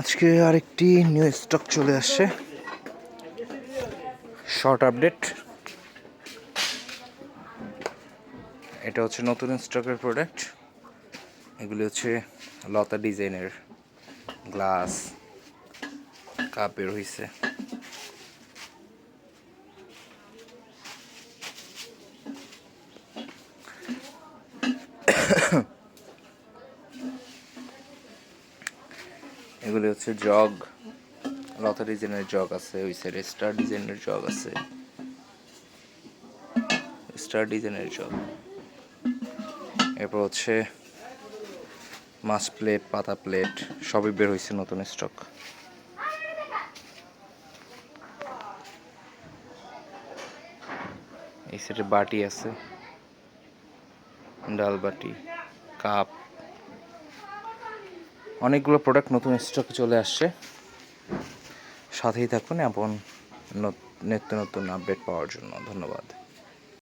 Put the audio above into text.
আজকে আরেকটি new stock চলে আসছে। শর্ট আপডেট এটা হচ্ছে নতুন স্টকের প্রোডাক্ট এগুলি হচ্ছে লতা ডিজাইনের গ্লাস কাপ বের হয়েছে এগুলি হচ্ছে জগ। লতা ডিজাইনের জগ আছে, ওই সাইডে স্টার ডিজাইনের জগ আছে। স্টার ডিজাইনের জগ। এরপর হচ্ছে মাছ প্লেট পাতা প্লেট সবই বের হয়েছে নতুন স্টক এই সাইডে বাটি আছে, ডাল বাটি, কাপ। অনেকগুলো প্রোডাক্ট নতুন স্টকে চলে আসছে। সাথেই থাকুন এবং নিত্য নতুন আপডেট পাওয়ার জন্য। ধন্যবাদ।